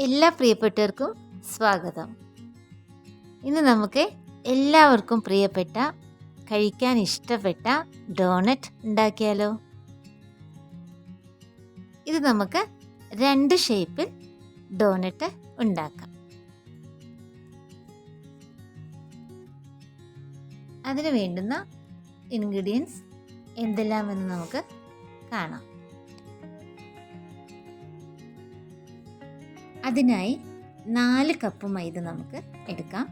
എല്ലാ പ്രിയപ്പെട്ടവർക്കും സ്വാഗതം. ഇന്ന് നമുക്ക് എല്ലാവർക്കും പ്രിയപ്പെട്ട കഴിക്കാൻ ഇഷ്ടപ്പെട്ട ഡോണറ്റ് ഉണ്ടാക്കിയാലോ? ഇത് നമുക്ക് രണ്ട് ഷേപ്പിൽ ഡോണറ്റ് ഉണ്ടാക്കാം. അതിന് വേണ്ടുന്ന ഇൻഗ്രീഡിയൻസ് എന്തെല്ലാമെന്ന് നമുക്ക് കാണാം. അതിനായി നാല് കപ്പ് മൈദ നമുക്ക് എടുക്കാം.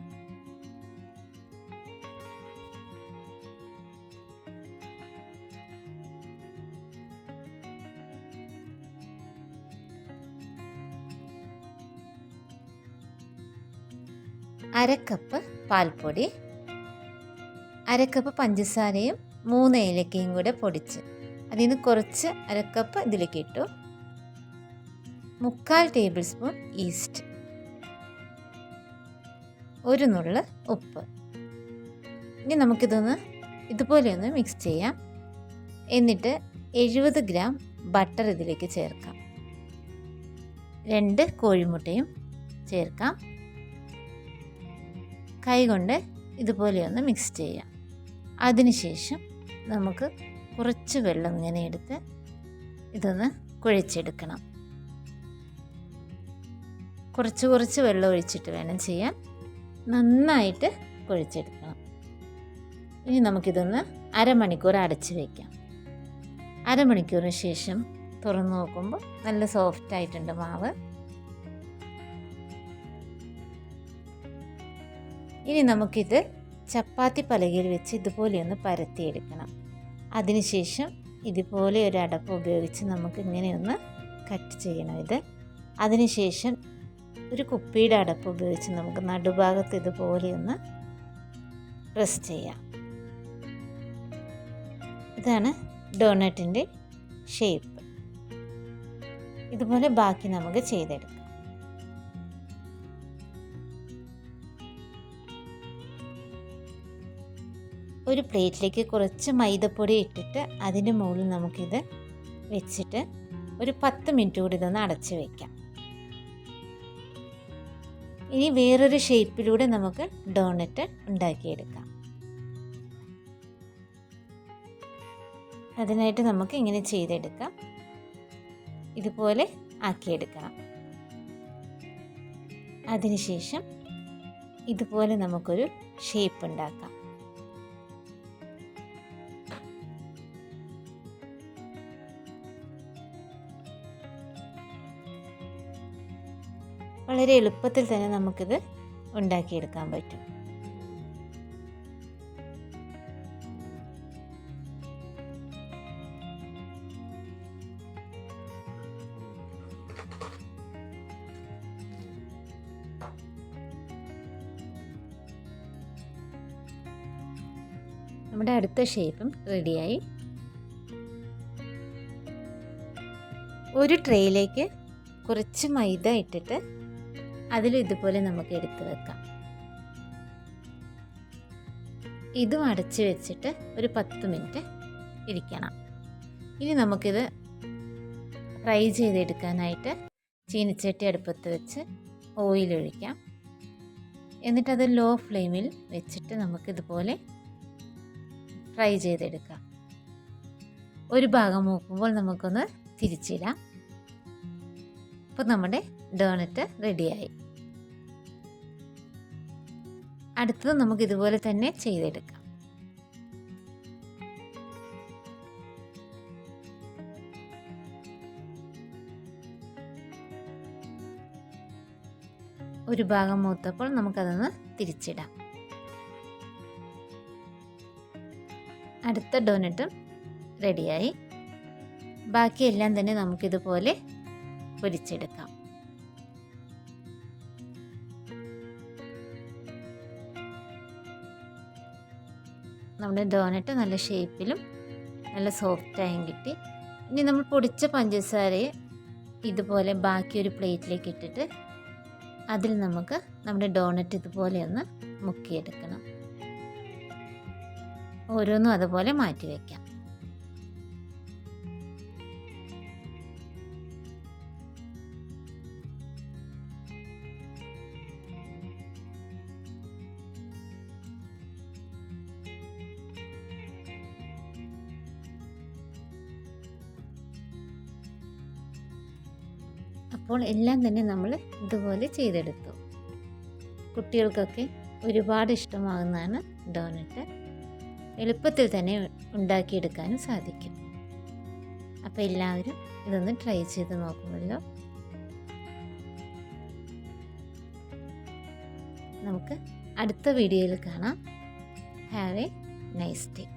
അരക്കപ്പ് പാൽപ്പൊടി അരക്കപ്പ് പഞ്ചസാരയും മൂന്ന് ഏലക്കയും കൂടെ പൊടിച്ച് അതിൽ നിന്ന് കുറച്ച് അരക്കപ്പ് ഇതിലേക്ക് ഇട്ടു. മുക്കാൽ ടേബിൾ സ്പൂൺ ഈസ്റ്റ്. ഒരു നുള്ള് ഉപ്പ്. ഇനി നമുക്കിതൊന്ന് ഇതുപോലെ ഒന്ന് മിക്സ് ചെയ്യാം. എന്നിട്ട് എഴുപത് ഗ്രാം ബട്ടർ ഇതിലേക്ക് ചേർക്കാം. രണ്ട് കോഴിമുട്ടയും ചേർക്കാം. കൈകൊണ്ട് ഇതുപോലെ ഒന്ന് മിക്സ് ചെയ്യാം. അതിനുശേഷം നമുക്ക് കുറച്ച് വെള്ളം ഇങ്ങനെ എടുത്ത് ഇതൊന്ന് കുഴച്ചെടുക്കണം. കുറച്ച് കുറച്ച് വെള്ളം ഒഴിച്ചിട്ട് വേണം ചെയ്യാൻ. നന്നായിട്ട് കുഴച്ചെടുക്കണം. ഇനി നമുക്കിതൊന്ന് അരമണിക്കൂർ അടച്ച് വയ്ക്കാം അരമണിക്കൂറിന് ശേഷം തുറന്നു നോക്കുമ്പോൾ നല്ല സോഫ്റ്റ് ആയിട്ടുണ്ട് മാവ്. ഇനി നമുക്കിത് ചപ്പാത്തി പലകയിൽ വെച്ച് ഇതുപോലെ ഒന്ന് പരത്തിയെടുക്കണം. അതിനുശേഷം ഇതുപോലെ ഒരു അടപ്പ് ഉപയോഗിച്ച് നമുക്ക് ഇങ്ങനെയൊന്ന് കട്ട് ചെയ്യണം ഇത്. അതിനുശേഷം ഒരു കുപ്പിയുടെ അടപ്പ് ഉപയോഗിച്ച് നമുക്ക് നടുഭാഗത്ത് ഇതുപോലെ ഒന്ന് പ്രസ് ചെയ്യാം. ഇതാണ് ഡോണറ്റിന്റെ ഷേപ്പ്. ഇതുപോലെ ബാക്കി നമുക്ക് ചെയ്തെടുക്കാം. ഒരു പ്ലേറ്റിലേക്ക് കുറച്ച് മൈദപ്പൊടി ഇട്ടിട്ട് അതിന്റെ മുകളിൽ നമുക്കിത് വെച്ചിട്ട് ഒരു പത്ത് മിനിറ്റ് കൂടി ഇതൊന്ന് അടച്ച് വയ്ക്കാം ഇനി വേറൊരു ഷേപ്പിലൂടെ നമുക്ക് ഡോണറ്റ് ഉണ്ടാക്കിയെടുക്കാം. അതിനായിട്ട് നമുക്ക് ഇങ്ങനെ ചെയ്തെടുക്കാം. ഇതുപോലെ ആക്കിയെടുക്കണം. അതിനുശേഷം ഇതുപോലെ നമുക്കൊരു ഷേപ്പ് ഉണ്ടാക്കാം. വളരെ എളുപ്പത്തിൽ തന്നെ നമുക്കിത് ഉണ്ടാക്കിയെടുക്കാൻ പറ്റും. നമ്മുടെ അടുത്ത ഷേപ്പും റെഡിയായി ഒരു ട്രേയിലേക്ക് കുറച്ച് മൈദ ഇട്ടിട്ട് അതിലും ഇതുപോലെ നമുക്ക് എടുത്ത് വെക്കാം. ഇതും അടച്ച് വെച്ചിട്ട് ഒരു പത്ത് മിനിറ്റ് ഇരിക്കണം. ഇനി നമുക്കിത് ഫ്രൈ ചെയ്തെടുക്കാനായിട്ട് ചീനിച്ചട്ടി അടുപ്പത്ത് വെച്ച് ഓയിലൊഴിക്കാം എന്നിട്ടത് ലോ ഫ്ലെയിമിൽ വെച്ചിട്ട് നമുക്കിതുപോലെ ഫ്രൈ ചെയ്തെടുക്കാം. ഒരു ഭാഗം മൂക്കുമ്പോൾ നമുക്കൊന്ന് തിരിച്ചിടാം. അപ്പോൾ നമ്മുടെ ഡോണറ്റ് റെഡിയായി അടുത്തത് നമുക്ക് ഇതുപോലെ തന്നെ ചെയ്തെടുക്കാം. ഒരു ഭാഗം മൂത്തപ്പോൾ നമുക്കതൊന്ന് തിരിച്ചിടാം. അടുത്ത ഡോനറ്റും റെഡിയായി. ബാക്കിയെല്ലാം തന്നെ നമുക്കിതുപോലെ പൊരിച്ചെടുക്കാം. നമ്മുടെ ഡോനറ്റ് നല്ല ഷേപ്പിലും നല്ല സോഫ്റ്റായും കിട്ടി. ഇനി നമ്മൾ പൊടിച്ച പഞ്ചസാരയെ ഇതുപോലെ ബാക്കി ഒരു പ്ലേറ്റിലേക്ക് ഇട്ടിട്ട് അതിൽ നമുക്ക് നമ്മുടെ ഡോണറ്റ് ഇതുപോലെ ഒന്ന് മുക്കിയെടുക്കണം. ഓരോന്നും അതുപോലെ മാറ്റി വയ്ക്കാം അപ്പോൾ എല്ലാം തന്നെ നമ്മൾ ഇതുപോലെ ചെയ്തെടുത്തു. കുട്ടികൾക്കൊക്കെ ഒരുപാട് ഇഷ്ടമാകുന്നതാണ് ഡോനറ്റ് എളുപ്പത്തിൽ തന്നെ ഉണ്ടാക്കിയെടുക്കാനും സാധിക്കും. അപ്പോൾ എല്ലാവരും ഇതൊന്ന് ട്രൈ ചെയ്ത് നോക്കുമല്ലോ. നമുക്ക് അടുത്ത വീഡിയോയിൽ കാണാം. Have a nice day.